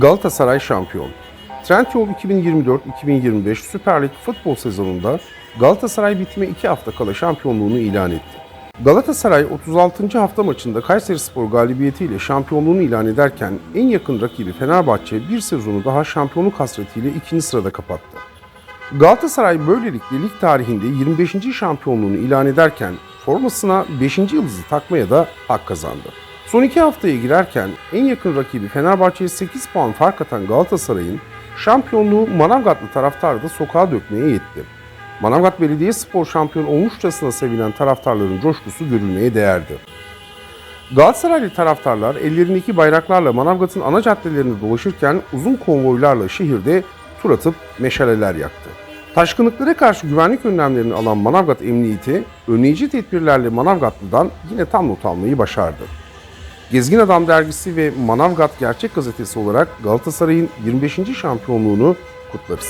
Galatasaray şampiyon. Trendyol 2024-2025 Süper Lig futbol sezonunda Galatasaray bitime 2 hafta kala şampiyonluğunu ilan etti. Galatasaray 36. hafta maçında Kayserispor galibiyetiyle şampiyonluğunu ilan ederken en yakın rakibi Fenerbahçe bir sezonu daha şampiyonluk hasretiyle ikinci sırada kapattı. Galatasaray böylelikle lig tarihinde 25. şampiyonluğunu ilan ederken formasına 5. yıldızı takmaya da hak kazandı. Son iki haftaya girerken en yakın rakibi Fenerbahçe'ye 8 puan fark atan Galatasaray'ın şampiyonluğu Manavgatlı taraftarı da sokağa dökmeye yetti. Manavgat Belediyespor şampiyon olmuşçasına sevinen taraftarların coşkusu görülmeye değerdi. Galatasaraylı taraftarlar ellerindeki bayraklarla Manavgat'ın ana caddelerinde dolaşırken uzun konvoylarla şehirde tur atıp meşaleler yaktı. Taşkınlıklara karşı güvenlik önlemlerini alan Manavgat Emniyeti, önleyici tedbirlerle Manavgatlı'dan yine tam not almayı başardı. Gezgin Adam dergisi ve Manavgat Gerçek Gazetesi olarak Galatasaray'ın 25. şampiyonluğunu kutlarız.